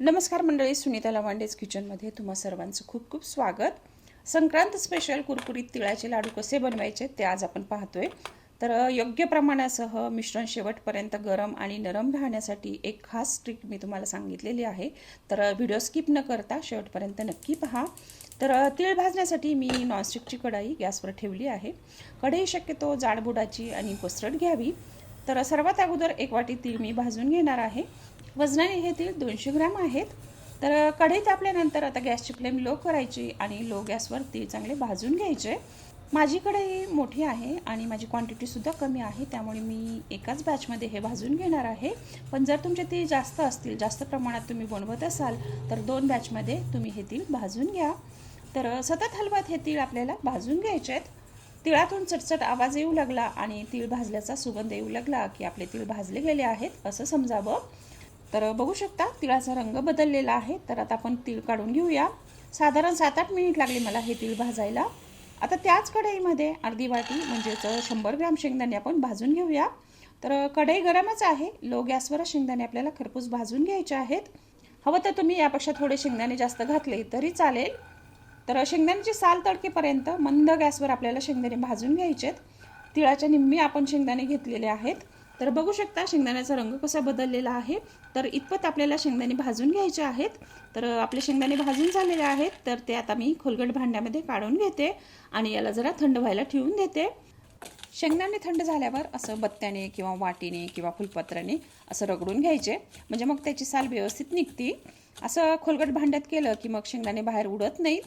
नमस्कार मंडळी सुनीता लवांडेज किचनमध्ये तुम्हा सर्वांचं खूप खूप स्वागत. संक्रांत स्पेशल कुरकुरीत तिळाचे लाडू कसे बनवायचे ते आज आपण पाहतोय. तर योग्य प्रमाणासह मिश्रण शेवटपर्यंत गरम आणि नरम राहण्यासाठी एक खास ट्रिक मी तुम्हाला सांगितलेली आहे. तर व्हिडिओ स्किप न करता शेवटपर्यंत नक्की पहा. तर तीळ भाजण्यासाठी मी नॉनस्टिकची कढाई गॅसवर ठेवली आहे. कढई शक्यतो जाडबुडाची आणि कोसरट घ्यावी. तर सर्वात अगोदर एक वाटी तीळ मी भाजून घेणार आहे. वजनाने हे तीळ दोनशे ग्रॅम आहेत. तर कढई तापल्यानंतर आता गॅसची फ्लेम लो करायची आणि लो गॅसवर तीळ चांगले भाजून घ्यायचे. माझी कढई मोठी आहे आणि माझी क्वांटिटीसुद्धा कमी आहे त्यामुळे मी एकाच बॅचमध्ये हे भाजून घेणार आहे. पण जर तुमचे तीळ जास्त असतील जास्त प्रमाणात तुम्ही बनवत असाल तर दोन बॅचमध्ये तुम्ही हे तीळ भाजून घ्या. तर सतत हलवत हे तीळ आपल्याला भाजून घ्यायचे आहेत. तिळातून चटचट आवाज येऊ लागला आणि तीळ भाजल्याचा सुगंध येऊ लागला की आपले तीळ भाजले गेले आहेत असं समजावं. तर बघू शकता तिळाचा रंग बदललेला आहे. तर आता आपण तीळ काढून घेऊया. साधारण सात आठ मिनिट लागले मला हे तीळ भाजायला. आता त्याच कढईमध्ये अर्धी वाटी म्हणजेच शंभर ग्राम शेंगदाणे आपण भाजून घेऊया. तर कढई गरमच आहे. लो गॅसवर शेंगदाणे आपल्याला खरपूस भाजून घ्यायचे आहेत. हवं तर तुम्ही यापेक्षा थोडे शेंगदाणे जास्त घातले तरी चालेल. तर शेंगदाण्याची साल तडकेपर्यंत मंद गॅसवर आपल्याला शेंगदाणे भाजून घ्यायचेत. तिळाच्या निम्मी आपण शेंगदाणे घेतलेले आहेत. तर बघू शकता शेंगदाण्याचा रंग कसा बदललेला आहे. तर इतपत आपल्याला शेंगदाणे भाजून घ्यायचे आहेत. तर आपले शेंगदाणे भाजून झालेले आहेत. तर ते आता मी खोलगट भांड्यामध्ये काढून घेते आणि याला जरा थंड व्हायला ठेवून देते. शेंगदाणे थंड झाल्यावर असं बत्त्याने किंवा वाटीने किंवा फुलपत्राने असं रगडून घ्यायचे. म्हणजे मग त्याची साल व्यवस्थित निघते. असं खोलगट भांड्यात केलं की मग शेंगदाणे बाहेर उडत नाहीत.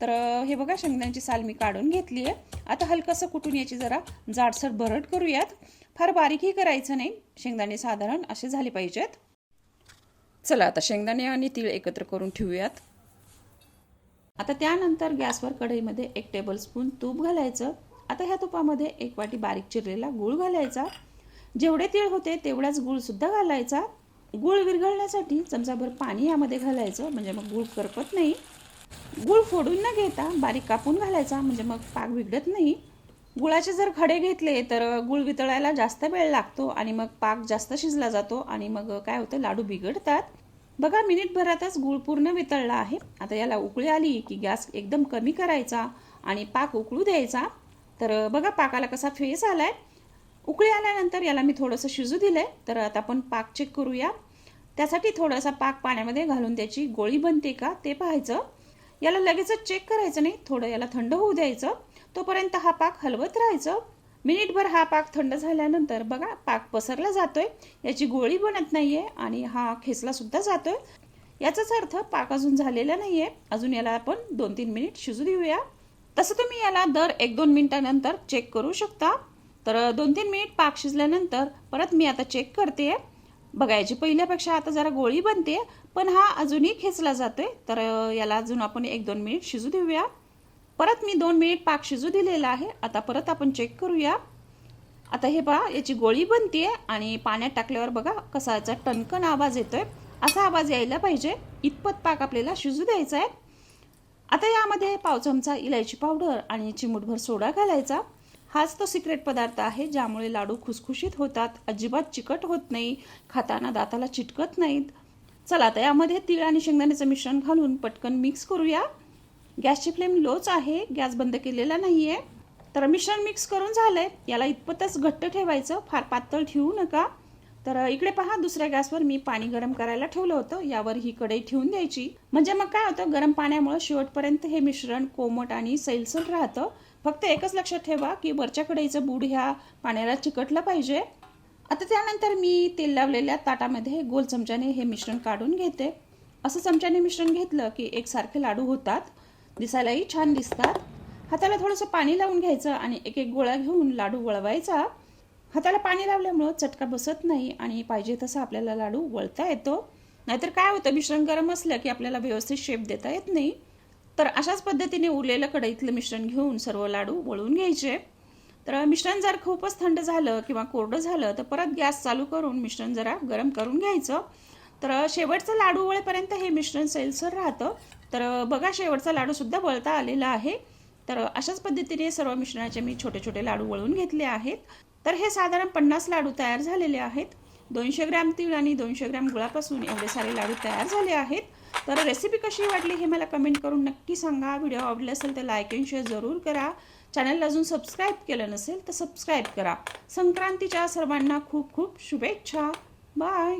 तर हे बघा शेंगदाण्याची साल मी काढून घेतली आहे आता हलकंसं कुठून याची जरा जाडसर भरड करूयात. फार बारीकही करायचं नाही. शेंगदाणे साधारण असे झाले पाहिजेत. चला आता शेंगदाणे आणि तीळ एकत्र करून ठेवूयात. आता त्यानंतर गॅसवर कढईमध्ये एक टेबलस्पून तूप घालायचं. आता ह्या तुपामध्ये एक वाटी बारीक चिरलेला गूळ घालायचा. जेवढे तीळ होते तेवढाच गूळसुद्धा घालायचा. गूळ विरघळण्यासाठी चमचाभर पाणी यामध्ये घालायचं म्हणजे मग गूळ करपत नाही. गूळ फोडून न घेता बारीक कापून घालायचा म्हणजे मग पाक बिघडत नाही. गुळाचे जर खडे घेतले तर गुळ वितळायला जास्त वेळ लागतो आणि मग पाक जास्त शिजला जातो आणि मग काय होतं? लाडू बिघडतात. बघा मिनिटभरातच गूळ पूर्ण वितळला आहे. आता याला उकळी आली की गॅस एकदम कमी करायचा आणि पाक उकळू द्यायचा. तर बघा पाकाला कसा फेस आलाय. उकळी आल्यानंतर याला मी थोडंसं शिजू दिलंय. तर आता आपण पाक चेक करूया. त्यासाठी थोडासा पाक पाण्यामध्ये घालून त्याची गोळी बनते का ते पाहायचं. याला लगेचच चेक करायचं नाही थोडं याला थंड होऊ द्यायचं. तोपर्यंत हा पाक हलवत राहायचं. मिनिटभर हा पाक थंड झाल्यानंतर बघा पाक पसरला जातोय. याची गोळी बनत नाहीये आणि हा खेचला सुद्धा जातोय. याचाच अर्थ पाक अजून झालेला नाहीये. अजून याला आपण दोन तीन मिनिट शिजू देऊया. तसं तुम्ही याला दर एक दोन मिनिटानंतर चेक करू शकता. तर दोन तीन मिनिट पाक शिजल्यानंतर परत मी आता चेक करते बघायची पहिल्यापेक्षा आता जरा गोळी बनते पण हा अजूनही खेचला जातोय. तर याला अजून आपण एक दोन मिनिट शिजू देऊया. परत मी दोन मिनिट पाक शिजू दिलेला आहे. आता परत आपण चेक करूया. आता हे पहा याची गोळी बनते आणि पाण्यात टाकल्यावर बघा कसा याचा टणकन आवाज येतोय. असा आवाज यायला पाहिजे. इतपत पाक आपल्याला शिजू द्यायचा आहे आता यामध्ये पाव चमचा इलायची पावडर आणि चिमूटभर सोडा घालायचा. हाच तो सिक्रेट पदार्थ आहे ज्यामुळे लाडू खुसखुशीत होतात. अजिबात चिकट होत नाही. खाताना दाताला चिटकत नाहीत. चला आता यामध्ये तीळ आणि शेंगदाण्याचं मिश्रण घालून पटकन मिक्स करूया. गॅसची फ्लेम लोच आहे गॅस बंद केलेला नाही आहे तर मिश्रण मिक्स करून झालंय. याला इतपतच घट्ट ठेवायचं फार पातळ ठेवू नका. तर इकडे पहा दुसऱ्या गॅसवर मी पाणी गरम करायला ठेवलं होतं. यावर ही कढई ठेवून द्यायची. म्हणजे मग काय होतं गरम पाण्यामुळे शेवटपर्यंत हे मिश्रण कोमट आणि सैलसल राहतं. फक्त एकच लक्षात ठेवा की वरच्या कढईचं बूड ह्या पाण्याला चिकटलं पाहिजे. आता त्यानंतर मी तेल लावलेल्या ताटामध्ये गोल चमच्याने हे मिश्रण काढून घेते. असं चमच्याने मिश्रण घेतलं की एकसारखे लाडू होतात. दिसायलाही छान दिसतात. हाताला थोडंसं पाणी लावून घ्यायचं आणि एक एक गोळा घेऊन लाडू वळवायचा. हाताला पाणी लावल्यामुळं चटका बसत नाही आणि पाहिजे तसं आपल्याला लाडू वळता येतो. नाहीतर काय होतं मिश्रण गरम असलं की आपल्याला व्यवस्थित शेप देता येत नाही. तर अशाच पद्धतीने उरलेलं कढईतलं मिश्रण घेऊन सर्व लाडू वळून घ्यायचे. तर मिश्रण जर खूपच थंड झालं किंवा कोरडं झालं तर परत गॅस चालू करून मिश्रण जरा गरम करून घ्यायचं. तर शेवटचं लाडू वळेपर्यंत हे मिश्रण सैलसर राहतं. तर बघा शेवटचा लाडूसुद्धा वळता आलेला आहे. तर अशाच पद्धतीने सर्व मिश्रणाचे मी छोटे छोटे लाडू वळून घेतले आहेत. तर हे साधारण पन्नास लाडू तयार झालेले आहेत. दोनशे ग्रॅम तीळ आणि दोनशे ग्रॅम गुळापासून एवढे सारे लाडू तयार झाले आहेत. तर रेसिपी कशी वाटली हे मला कमेंट करून नक्की सांगा. व्हिडिओ आवडला असेल तर लाईक अँड शेअर जरूर करा. चॅनलला अजून सबस्क्राईब केलं नसेल तर सबस्क्राईब करा. संक्रांतीच्या सर्वांना खूप खूप शुभेच्छा. बाय